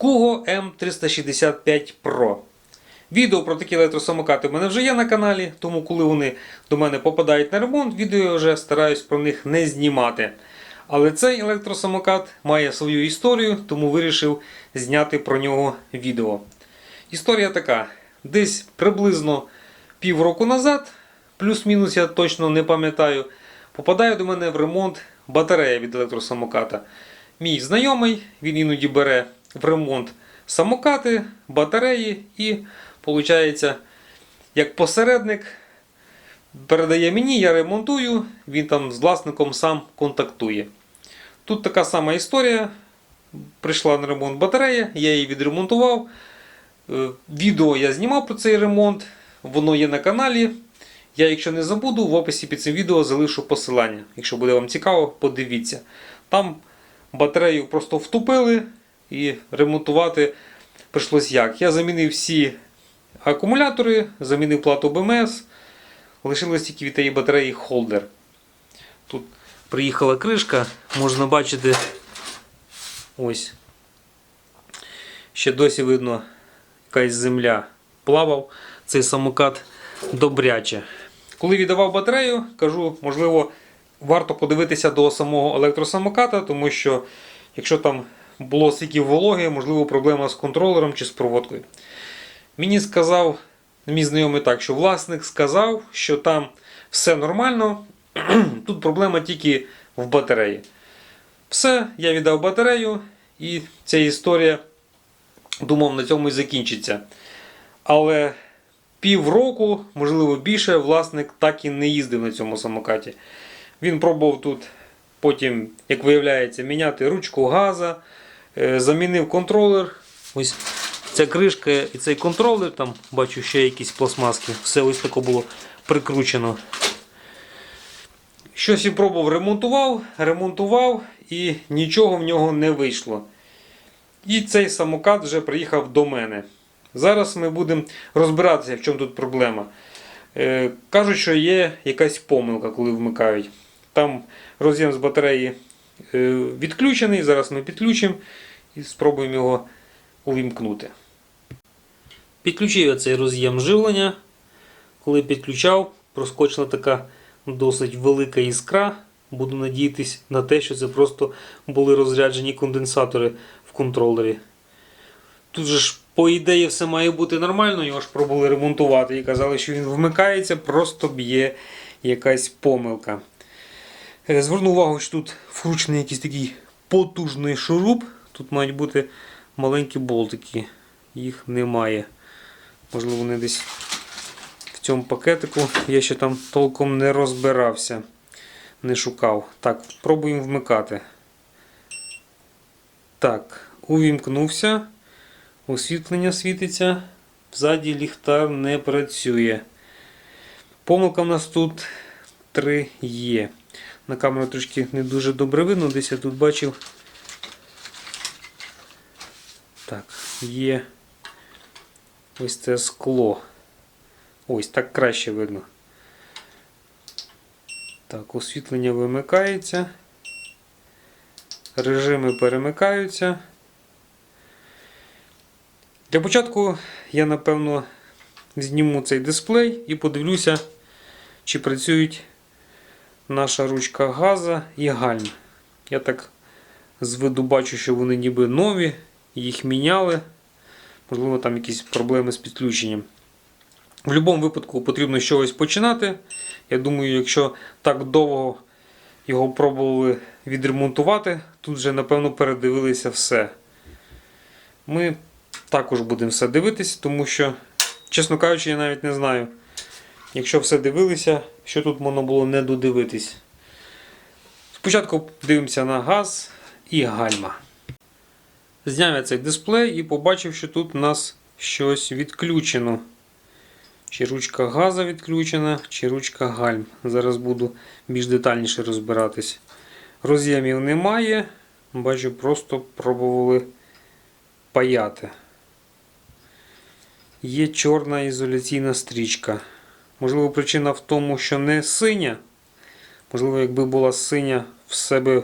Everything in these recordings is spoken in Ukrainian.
Kugo M365 Pro. Відео про такі електросамокати в мене вже є на каналі, тому коли вони до мене попадають на ремонт, відео я вже стараюсь про них не знімати. Але цей електросамокат має свою історію, тому вирішив зняти про нього відео. Історія така: десь приблизно півроку назад, плюс-мінус я точно не пам'ятаю, попадає до мене в ремонт батарея від електросамоката. Мій знайомий, він іноді бере в ремонт самокати, батареї і, виходить, як посередник передає мені, я ремонтую, він там з власником сам контактує. Тут така сама історія. Прийшла на ремонт батарея, я її відремонтував. Е, Відео я знімав про цей ремонт, воно є на каналі. Я, якщо не забуду, в описі під цим відео залишу посилання. Якщо буде вам цікаво, подивіться. Там батарею просто втупили і ремонтувати прийшлось як. Я замінив всі акумулятори, замінив плату БМС. Лишилось тільки від тієї батареї холдер. Тут приїхала кришка, можна бачити. Ось. Ще досі видно якась земля плавав. Цей самокат добряче. Коли віддавав батарею, кажу, можливо, варто подивитися до самого електросамоката, тому що якщо там було стільки вологи, можливо, проблема з контролером чи з проводкою. Мені сказав мій знайомий так, що власник сказав, що там все нормально, тут проблема тільки в батареї. Все, я віддав батарею, і ця історія, думав, на цьому і закінчиться. Але півроку, можливо більше, власник так і не їздив на цьому самокаті. Він пробував тут, потім, як виявляється, міняти ручку газа, замінив контролер. Ось ця кришка і цей контролер, там бачу ще якісь пластмаски, все ось тако було прикручено. Щось він пробував, ремонтував, ремонтував і нічого в нього не вийшло. І цей самокат вже приїхав до мене. Зараз ми будемо розбиратися, в чому тут проблема. Е, кажуть, що є якась помилка, коли вмикають. Там роз'єм з батареї е, відключений. Зараз ми підключимо і спробуємо його увімкнути. Підключив я цей роз'єм живлення. Коли підключав, проскочила така досить велика іскра. Буду надіятися на те, що це просто були розряджені конденсатори в контролері. Тут же ж, по ідеї, все має бути нормально, його ж пробували ремонтувати і казали, що він вмикається, просто б'є якась помилка. Е, Зверну увагу, що тут вкручений якийсь такий потужний шуруп. Тут мають бути маленькі болтики, їх немає. Можливо, вони десь в цьому пакетику. Я ще там толком не розбирався, не шукав. Так, пробуємо вмикати. Так, увімкнувся. Освітлення світиться. Ззаді ліхтар не працює. Помилка в нас тут 3 є. На камеру трошки не дуже добре видно, десь я тут бачив. Так, є ось це скло. Ось так краще видно. Так, освітлення вимикається. Режими перемикаються. Для початку я, напевно, зніму цей дисплей і подивлюся, чи працюють наша ручка газа і гальм. Я так з виду бачу, що вони ніби нові, їх міняли. Можливо, там якісь проблеми з підключенням. В будь-якому випадку потрібно чогось починати. Я думаю, якщо так довго його пробували відремонтувати, тут вже, напевно, передивилися все. Ми також будемо все дивитися, тому що, чесно кажучи, я навіть не знаю, якщо все дивилися, що тут можна було не додивитись. Спочатку дивимося на газ і гальма. Зняв я цей дисплей і побачив, що тут у нас щось відключено. Чи ручка газа відключена, чи ручка гальм. Зараз буду більш детальніше розбиратись. Роз'ємів немає. Бачу, просто пробували паяти. Є чорна ізоляційна стрічка. Можливо, причина в тому, що не синя. Можливо, якби була синя, в себе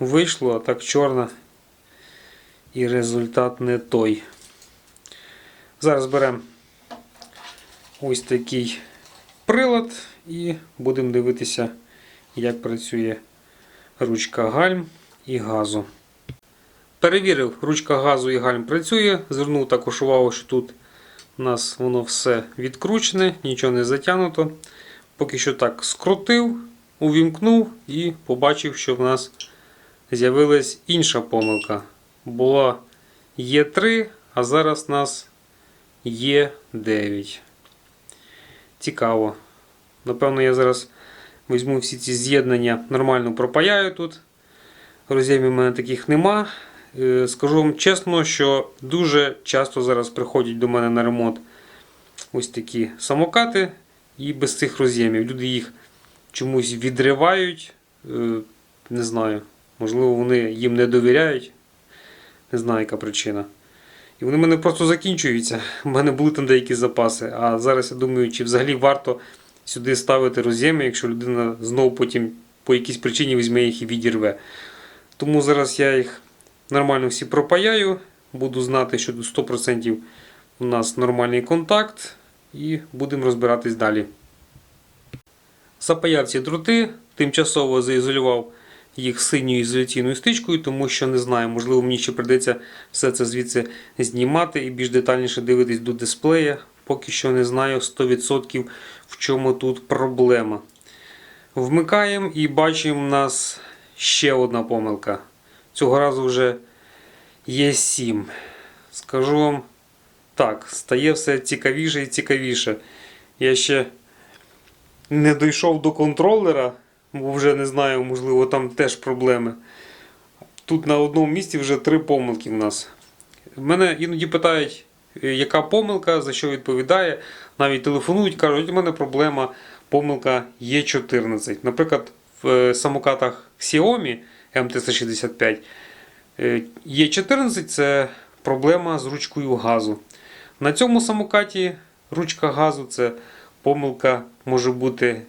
вийшло, а так чорна. і результат не той. Зараз беремо ось такий прилад і будемо дивитися, як працює ручка гальм і газу. Перевірив, ручка газу і гальм працює. Звернув також увагу, що тут у нас воно все відкручене, нічого не затягнуто. Поки що так скрутив, увімкнув і побачив, що в нас з'явилась інша помилка. Була Є3, а зараз у нас Є9. Цікаво. Напевно, я зараз візьму всі ці з'єднання, нормально пропаяю тут. Роз'ємів у мене таких нема. Е, Скажу вам чесно, що дуже часто зараз приходять до мене на ремонт ось такі самокати і без цих роз'ємів. Люди їх чомусь відривають. Е, Не знаю, можливо, вони їм не довіряють. Не знаю, яка причина. І вони в мене просто закінчуються. У мене були там деякі запаси. А зараз я думаю, чи взагалі варто сюди ставити роз'єми, якщо людина знову потім по якійсь причині візьме їх і відірве. Тому зараз я їх нормально всі пропаяю. Буду знати, що до 100% у нас нормальний контакт. І будемо розбиратись далі. Запаяв ці дроти, тимчасово заізолював їх синьою ізоляційною стичкою, тому що не знаю, можливо, мені ще прийдеться все це звідси знімати і більш детальніше дивитись до дисплея. Поки що не знаю 100% в чому тут проблема. Вмикаємо і бачимо у нас ще одна помилка. Цього разу вже є 7. Скажу вам так, стає все цікавіше і цікавіше. Я ще не дійшов до контролера, бо вже не знаю, можливо, там теж проблеми. Тут на одному місці вже три помилки в нас. Мене іноді питають, е, яка помилка, за що відповідає. Навіть телефонують, кажуть, у мене проблема, помилка Є14. Наприклад, в е, самокатах Xiaomi MT-165 е, Є14 це проблема з ручкою газу. На цьому самокаті ручка газу це помилка може бути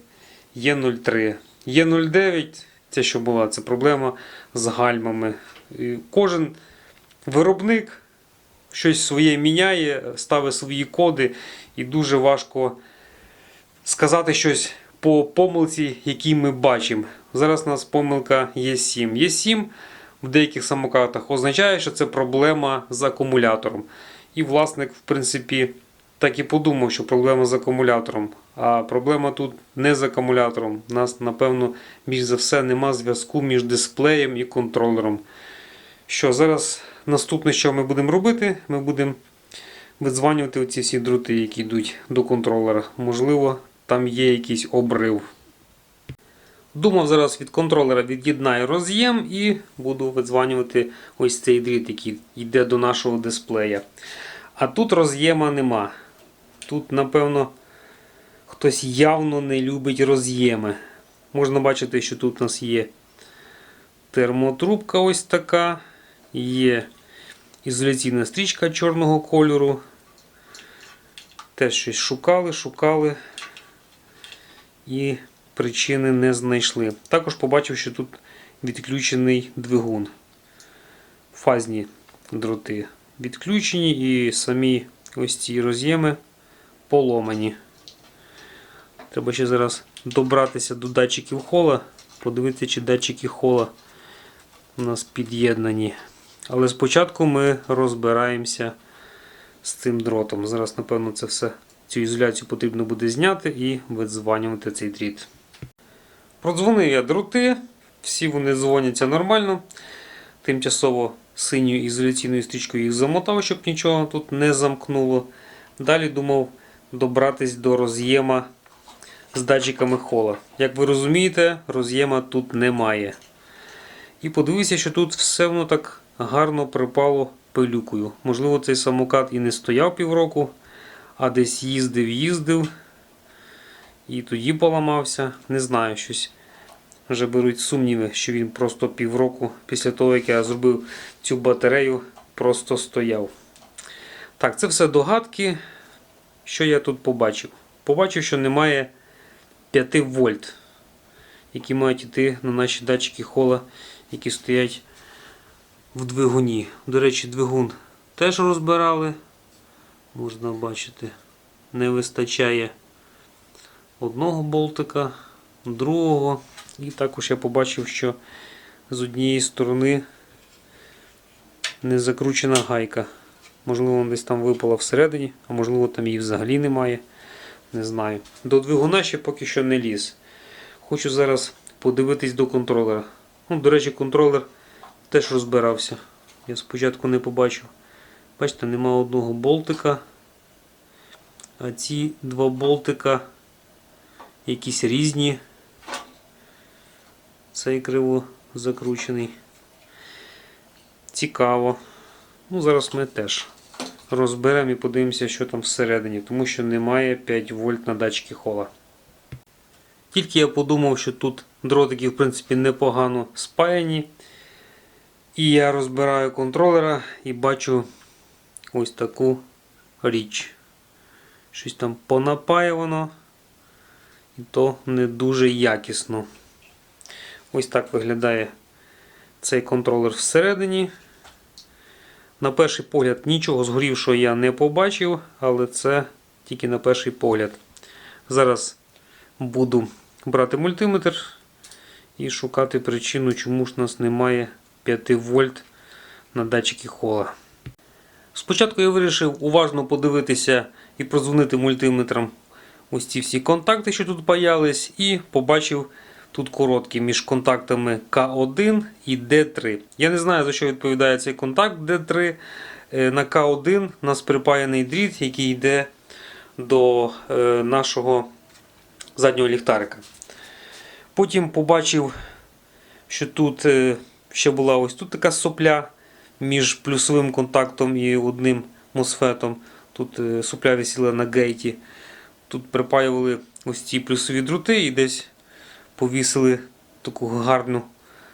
Є03. Є09, це що була, це проблема з гальмами. Кожен виробник щось своє міняє, ставить свої коди, і дуже важко сказати щось по помилці, які ми бачимо. Зараз у нас помилка Є7. Є7 в деяких самокатах означає, що це проблема з акумулятором. І власник, в принципі, так і подумав, що проблема з акумулятором. А проблема тут не з акумулятором. У нас, напевно, більш за все нема зв'язку між дисплеєм і контролером. Що, зараз наступне, що ми будемо робити, ми будемо видзванювати оці всі дроти, які йдуть до контролера. Можливо, там є якийсь обрив. Думав, зараз від контролера від'єднаю роз'єм і буду видзванювати ось цей дріт, який йде до нашого дисплея. А тут роз'єма нема. Тут, напевно, хтось явно не любить роз'єми. Можна бачити, що тут у нас є термотрубка ось така, є ізоляційна стрічка чорного кольору. Теж щось шукали, шукали і причини не знайшли. Також побачив, що тут відключений двигун. Фазні дроти відключені і самі ось ці роз'єми поломані. Треба ще зараз добратися до датчиків хола, подивитися, чи датчики хола у нас під'єднані. Але спочатку ми розбираємося з цим дротом. Зараз, напевно, це все, цю ізоляцію потрібно буде зняти і видзванювати цей дріт. Продзвонив я дроти, всі вони дзвоняться нормально. Тимчасово синьою ізоляційною стрічкою їх замотав, щоб нічого тут не замкнуло. Далі думав добратись до роз'єма з датчиками хола. Як ви розумієте, роз'єма тут немає. І подивився, що тут все воно так гарно припало пилюкою. Можливо, цей самокат і не стояв півроку, а десь їздив, їздив. І тоді поламався. Не знаю, щось вже беруть сумніви, що він просто півроку після того, як я зробив цю батарею, просто стояв. Так, це все догадки. Що я тут побачив? Побачив, що немає 5 вольт, які мають йти на наші датчики хола, які стоять в двигуні. До речі, двигун теж розбирали. Можна бачити, не вистачає одного болтика, другого. І також я побачив, що з однієї сторони не закручена гайка. Можливо, вона десь там випала всередині, а можливо там її взагалі немає. Не знаю. До двигуна ще поки що не ліз. Хочу зараз подивитись до контролера. Ну, до речі, контролер теж розбирався. Я спочатку не побачив. Бачите, нема одного болтика. А ці два болтика якісь різні. Цей криво закручений. Цікаво. Ну, зараз ми теж розберемо і подивимося, що там всередині, тому що немає 5 вольт на датчики хола. Тільки я подумав, що тут дротики, в принципі, непогано спаяні. І я розбираю контролера і бачу ось таку річ. Щось там понапаювано. І то не дуже якісно. Ось так виглядає цей контролер всередині. На перший погляд нічого згорівшого я не побачив, але це тільки на перший погляд. Зараз буду брати мультиметр і шукати причину, чому ж у нас немає 5 вольт на датчики хола. Спочатку я вирішив уважно подивитися і прозвонити мультиметром ось ці всі контакти, що тут паялись, і побачив тут короткі між контактами К1 і Д3. Я не знаю, за що відповідає цей контакт Д3. Е, На К1 у нас припаяний дріт, який йде до е, нашого заднього ліхтарика. Потім побачив, що тут е, ще була ось тут така сопля між плюсовим контактом і одним мосфетом. Тут сопля висіла на гейті. Тут припаювали ось ці плюсові дроти і десь повісили таку гарну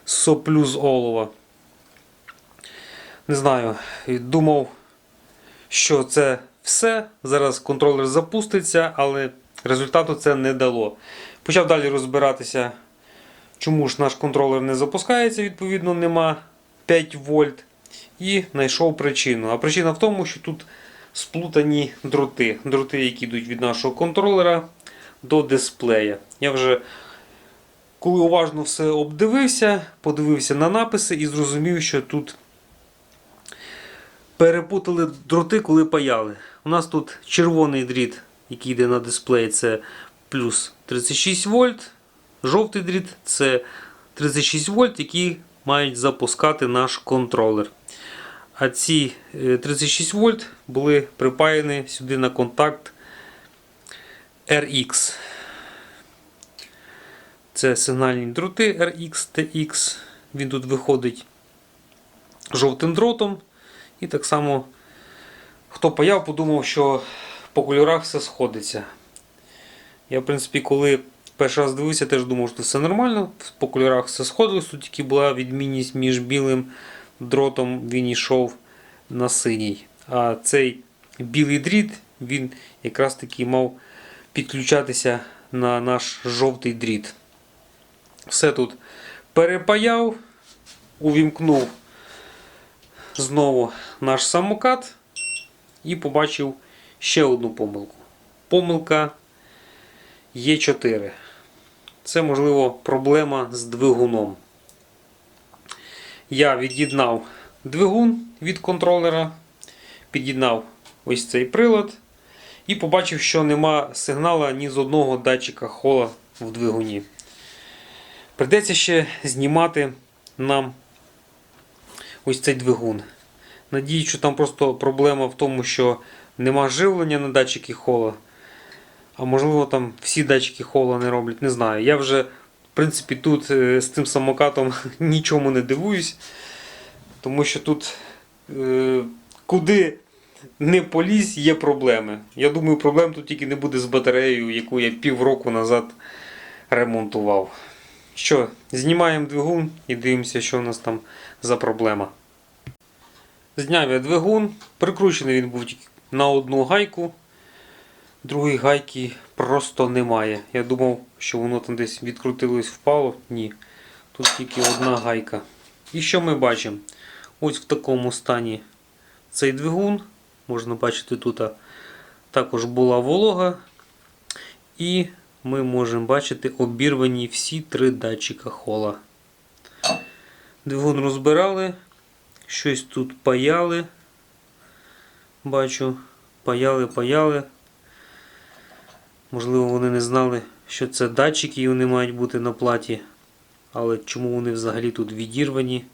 соплю з олова. Не знаю, думав, що це все. Зараз контролер запуститься, але результату це не дало. Почав далі розбиратися, чому ж наш контролер не запускається, відповідно, нема 5 вольт. І знайшов причину. А причина в тому, що тут сплутані дроти. Дроти, які йдуть від нашого контролера до дисплея. Я вже коли уважно все обдивився, подивився на написи і зрозумів, що тут перепутали дроти, коли паяли. У нас тут червоний дріт, який йде на дисплей, це плюс 36 вольт. Жовтий дріт це 36 вольт, які мають запускати наш контролер. А ці е, 36 вольт були припаяні сюди на контакт RX. Це сигнальні дроти RX TX. Він тут виходить жовтим дротом. І так само, хто паяв, подумав, що по кольорах все сходиться. Я, в принципі, коли перший раз дивився, теж думав, що все нормально. По кольорах все сходилось. Тут тільки була відмінність між білим дротом, він йшов на синій. А цей білий дріт, він якраз таки мав підключатися на наш жовтий дріт. Все тут перепаяв, увімкнув знову наш самокат і побачив ще одну помилку. Помилка Є4. Це, можливо, проблема з двигуном. Я від'єднав двигун від контролера, під'єднав ось цей прилад і побачив, що нема сигнала ні з одного датчика хола в двигуні. Придеться ще знімати нам ось цей двигун. Надію, що там просто проблема в тому, що нема живлення на датчики хола. А можливо там всі датчики хола не роблять, не знаю. Я вже, в принципі, тут е, з цим самокатом нічому не дивуюсь. Тому що тут е, куди не полізь, є проблеми. Я думаю, проблем тут тільки не буде з батареєю, яку я півроку назад ремонтував. Що, знімаємо двигун і дивимося, що у нас там за проблема. Зняв я двигун, прикручений він був тільки на одну гайку. Другої гайки просто немає. Я думав, що воно там десь відкрутилось, впало. Ні. Тут тільки одна гайка. І що ми бачимо? Ось в такому стані цей двигун. Можна бачити, тут також була волога. І ми можемо бачити обірвані всі три датчика хола. Двигун розбирали, щось тут паяли. Бачу, паяли, паяли. Можливо, вони не знали, що це датчики і вони мають бути на платі. Але чому вони взагалі тут відірвані,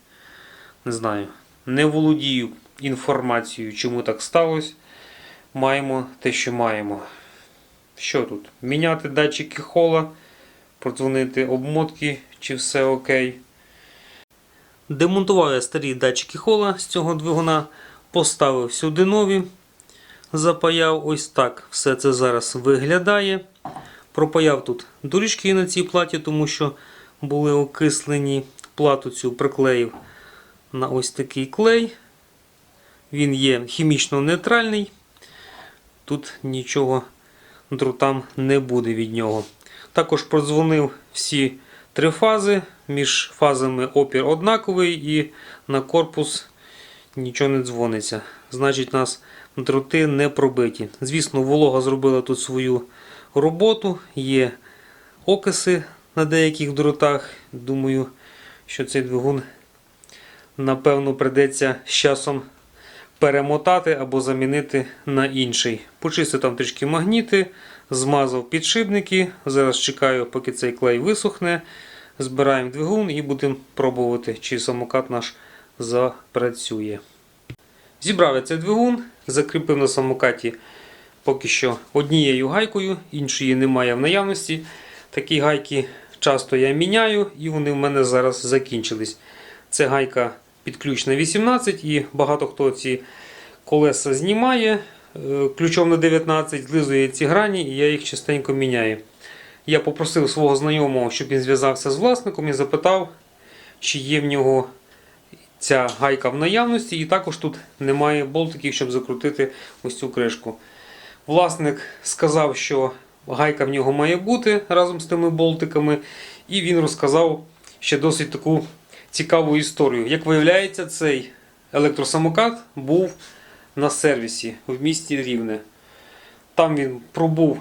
не знаю. Не володію інформацією, чому так сталося. Маємо те, що маємо. Що тут? Міняти датчики хола, продзвонити обмотки, чи все окей. Демонтував я старі датчики хола з цього двигуна, поставив сюди нові, запаяв ось так. Все це зараз виглядає. Пропаяв тут доріжки на цій платі, тому що були окислені. Плату цю приклеїв на ось такий клей. Він є хімічно нейтральний. Тут нічого дротам не буде від нього. Також продзвонив всі три фази. Між фазами опір однаковий і на корпус нічого не дзвониться. Значить, у нас дроти не пробиті. Звісно, волога зробила тут свою роботу. Є окиси на деяких дротах. Думаю, що цей двигун, напевно, придеться з часом перемотати або замінити на інший. Почистив там трішки магніти, змазав підшипники. Зараз чекаю, поки цей клей висохне. Збираємо двигун і будемо пробувати, чи самокат наш запрацює. Зібрав я цей двигун, закріпив на самокаті поки що однією гайкою, іншої немає в наявності. Такі гайки часто я міняю, і вони в мене зараз закінчились. Це гайка підключна 18, і багато хто ці колеса знімає е, ключом на 19, злизує ці грані, і я їх частенько міняю. Я попросив свого знайомого, щоб він зв'язався з власником і запитав, чи є в нього ця гайка в наявності, і також тут немає болтиків, щоб закрутити ось цю кришку. Власник сказав, що гайка в нього має бути разом з тими болтиками, і він розказав ще досить таку цікаву історію. Як виявляється, цей електросамокат був на сервісі в місті Рівне. Там він пробув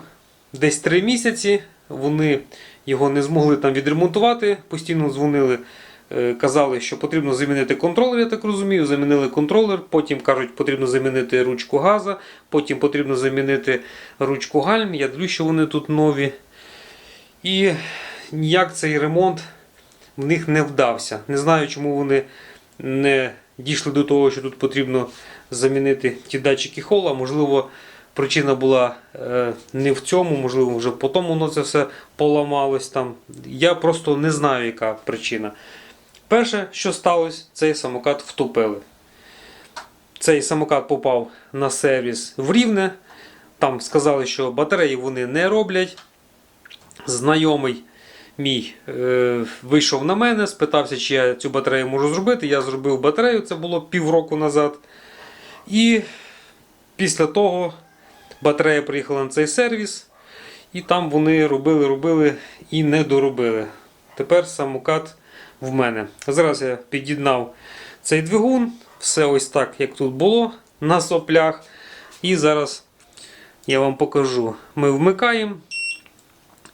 десь 3 місяці. Вони його не змогли там відремонтувати, постійно дзвонили, е, казали, що потрібно замінити контролер, я так розумію. Замінили контролер, потім кажуть, потрібно замінити ручку газа, потім потрібно замінити ручку гальм. Я дивлюсь, що вони тут нові. І ніяк цей ремонт в них не вдався. Не знаю, чому вони не дійшли до того, що тут потрібно замінити ті датчики хола. Можливо, причина була е, не в цьому, можливо, вже потім воно це все поламалось там. Я просто не знаю, яка причина. Перше, що сталося, цей самокат втопили. Цей самокат попав на сервіс в Рівне. Там сказали, що батареї вони не роблять. Знайомий мій е, вийшов на мене, спитався, чи я цю батарею можу зробити. Я зробив батарею, це було півроку назад. І після того батарея приїхала на цей сервіс, і там вони робили, робили і не доробили. Тепер самокат в мене. Зараз я під'єднав цей двигун, все ось так, як тут було на соплях. І зараз я вам покажу. Ми вмикаємо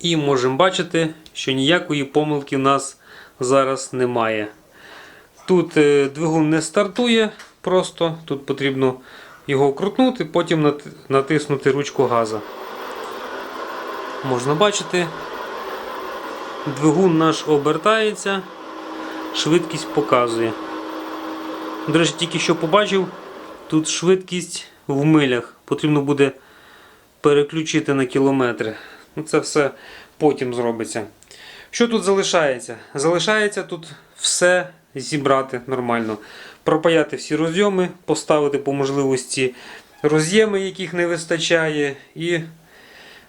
і можемо бачити, що ніякої помилки в нас зараз немає. Тут е, двигун не стартує просто, тут потрібно його крутнути, потім натиснути ручку газа. Можна бачити, двигун наш обертається, швидкість показує. До речі, тільки що побачив, тут швидкість в милях. Потрібно буде переключити на кілометри. Ну, це все потім зробиться. Що тут залишається? Залишається тут все зібрати нормально. Пропаяти всі розйоми, поставити по можливості роз'єми, яких не вистачає, і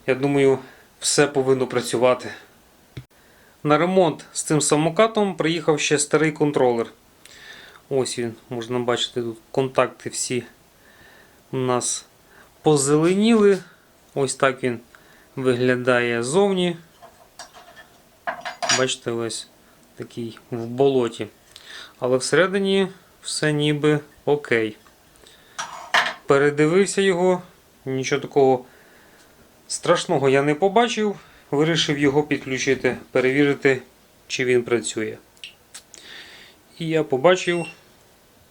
я думаю, все повинно працювати. На ремонт з цим самокатом приїхав ще старий контролер. Ось він, можна бачити, тут контакти всі у нас позеленіли. Ось так він виглядає ззовні. Бачите, ось такий в болоті. Але всередині все ніби окей. Передивився його, нічого такого страшного я не побачив. Вирішив його підключити, перевірити, чи він працює. І я побачив,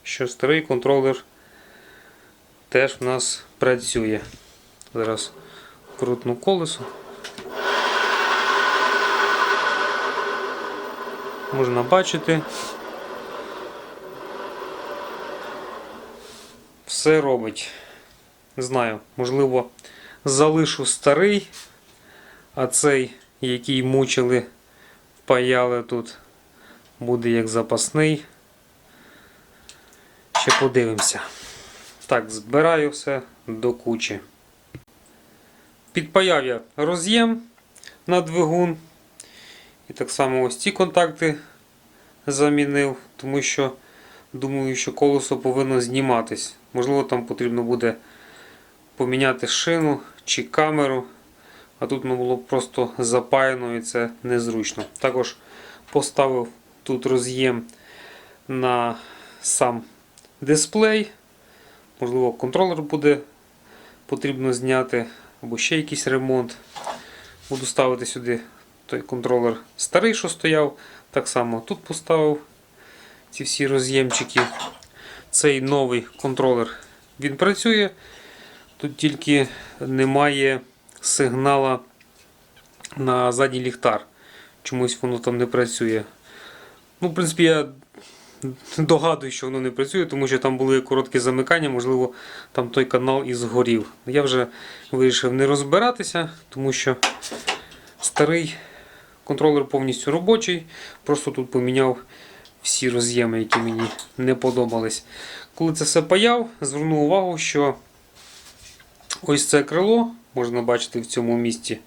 що старий контролер теж в нас працює. Зараз крутну колесо. Можна бачити. Все робить. Знаю, можливо, залишу старий, а цей, який мучили, паяли тут, буде як запасний. Ще подивимося. Так, збираю все до кучі. Підпаяв я роз'єм на двигун. І так само ось ці контакти замінив, тому що думаю, що колесо повинно зніматись. Можливо, там потрібно буде поміняти шину чи камеру. А тут воно було просто запаяно і це незручно. Також поставив тут роз'єм на сам дисплей. Можливо, контролер буде потрібно зняти, або ще якийсь ремонт. Буду ставити сюди той контролер старий, що стояв. Так само тут поставив ці всі роз'ємчики. Цей новий контролер він працює. Тут тільки немає сигнала на задній ліхтар. Чомусь воно там не працює. Ну, в принципі, я догадую, що воно не працює, тому що там були короткі замикання, можливо, там той канал і згорів. Я вже вирішив не розбиратися, тому що старий контролер повністю робочий. Просто тут поміняв всі роз'єми, які мені не подобались. Коли це все паяв, звернув увагу, що ось це крило, можна бачити в цьому місці,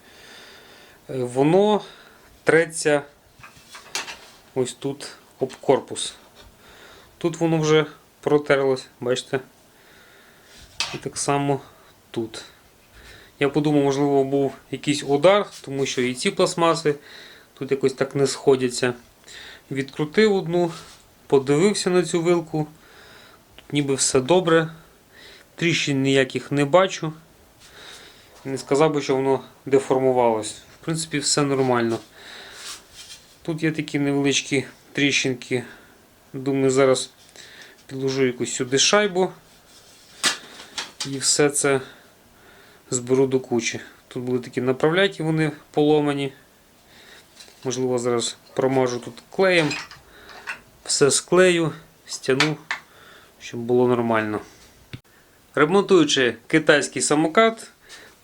е, воно треться ось тут об корпус. Тут воно вже протерлось, бачите? І так само тут. Я подумав, можливо, був якийсь удар, тому що і ці пластмаси тут якось так не сходяться. Відкрутив одну, подивився на цю вилку. Тут ніби все добре. Тріщин ніяких не бачу. Не сказав би, що воно деформувалось. В принципі, все нормально. Тут є такі невеличкі тріщинки. Думаю, зараз підложу якусь сюди шайбу і все це зберу до кучі. Тут були такі направляйки, вони поломані. Можливо, зараз промажу тут клеєм, все склею, стяну, щоб було нормально. Ремонтуючи китайський самокат,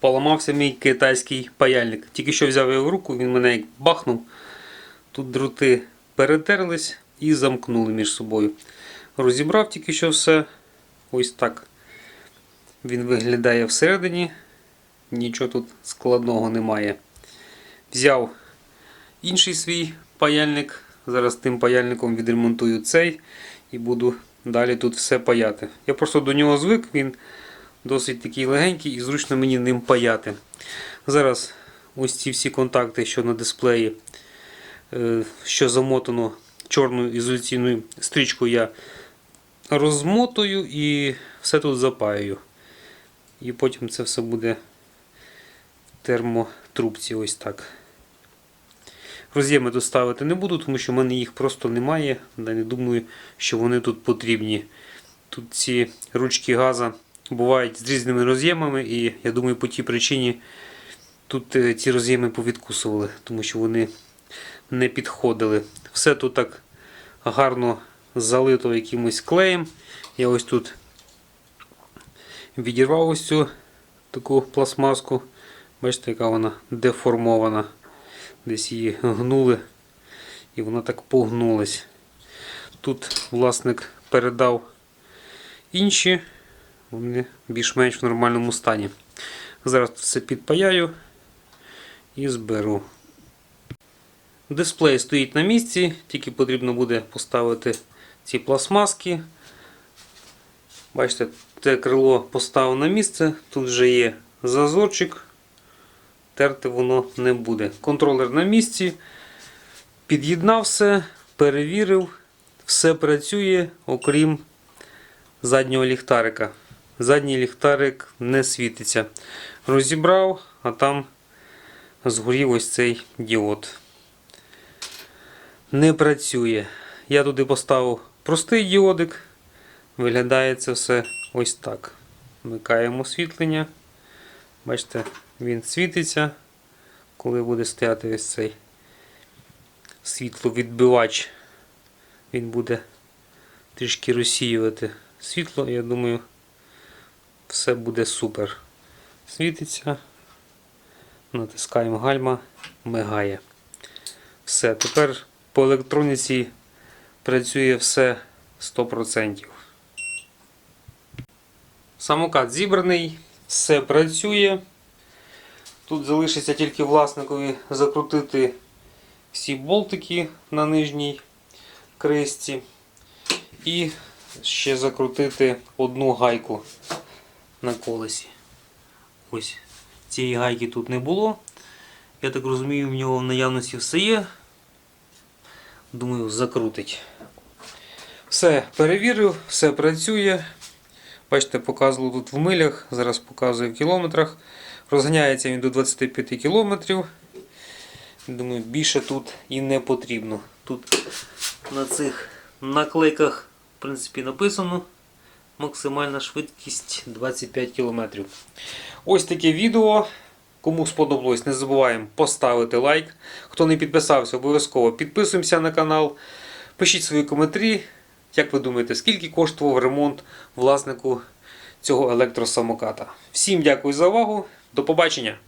поламався мій китайський паяльник. Тільки що взяв його в руку, він мене як бахнув. Тут дроти перетерлись і замкнули між собою. Розібрав тільки що все. Ось так він виглядає всередині. Нічого тут складного немає. Взяв інший свій паяльник. Зараз тим паяльником відремонтую цей і буду далі тут все паяти. Я просто до нього звик, він досить такий легенький і зручно мені ним паяти. Зараз ось ці всі контакти, що на дисплеї, е, що замотано чорною ізоляційною стрічкою, я розмотую і все тут запаюю. І потім це все буде в термотрубці ось так. Роз'єми доставити не буду, тому що в мене їх просто немає. Не думаю, що вони тут потрібні. Тут ці ручки газа бувають з різними роз'ємами, і я думаю, по тій причині тут е, ці роз'єми повідкусували, тому що вони не підходили. Все тут так гарно залито якимось клеєм. Я ось тут відірвав ось цю таку пластмаску. Бачите, яка вона деформована. Десь її гнули і вона так погнулась. Тут власник передав інші, вони більш-менш в нормальному стані. Зараз все підпаяю і зберу. Дисплей стоїть на місці, тільки потрібно буде поставити ці пластмаски. Бачите, те крило поставив на місце, тут вже є зазорчик, терти воно не буде. Контролер на місці, під'єднав все, перевірив, все працює, окрім заднього ліхтарика. Задній ліхтарик не світиться. Розібрав, а там згорів ось цей діод. Не працює. Я туди поставив простий діодик. Виглядає це все ось так. Вмикаємо освітлення. Бачите, він світиться, коли буде стояти ось цей світловідбивач. Він буде трішки розсіювати світло. Я думаю, все буде супер. Світиться. Натискаємо гальма, мигає. Все, тепер по електроніці працює все 100%. Самокат зібраний, все працює. Тут залишиться тільки власникові закрутити всі болтики на нижній кришці. І ще закрутити одну гайку на колесі. Ось цієї гайки тут не було. Я так розумію, в нього в наявності все є. Думаю, закрутить. Все, перевірив, все працює. Бачите, показувало тут в милях, зараз показує в кілометрах. Розганяється він до 25 кілометрів. Думаю, більше тут і не потрібно. Тут на цих наклейках, в принципі, написано максимальна швидкість 25 км. Ось таке відео. Кому сподобалось, не забуваємо поставити лайк. Хто не підписався, обов'язково підписуємося на канал. Пишіть свої коментарі. Як ви думаєте, скільки коштував ремонт власнику цього електросамоката? Всім дякую за увагу. До побачення!